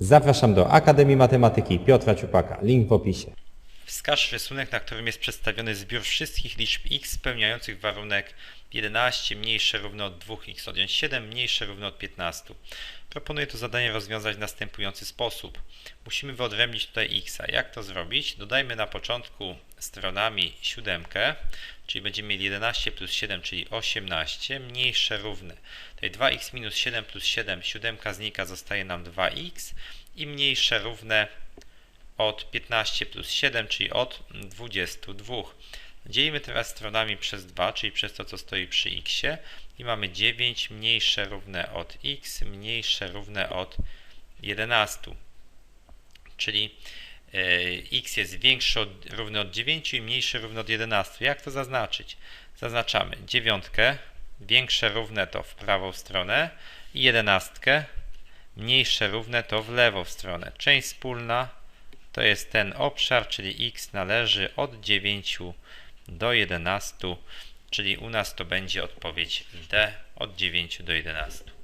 Zapraszam do Akademii Matematyki Piotra Ciupaka. Link w opisie. Wskaż rysunek, na którym jest przedstawiony zbiór wszystkich liczb x spełniających warunek 11 mniejsze równo od 2x odjąć 7 mniejsze równo od 15. Proponuję to zadanie rozwiązać w następujący sposób. Musimy wyodrębnić tutaj x. Jak to zrobić? Dodajmy na początku stronami siódemkę, czyli będziemy mieli 11 plus 7, czyli 18, mniejsze równe. Tutaj 2x minus 7 plus 7, siódemka znika, zostaje nam 2x i mniejsze równe od 15 plus 7, czyli od 22. Dzielimy teraz stronami przez 2, czyli przez to, co stoi przy x i mamy 9 mniejsze równe od x, mniejsze równe od 11. Czyli x jest większy od, równy od 9 i mniejszy równy od 11. Jak to zaznaczyć? Zaznaczamy dziewiątkę, większe równe to w prawą stronę i jedenastkę, mniejsze równe to w lewą stronę. Część wspólna to jest ten obszar, czyli x należy od 9 do 11, czyli u nas to będzie odpowiedź D od 9 do 11.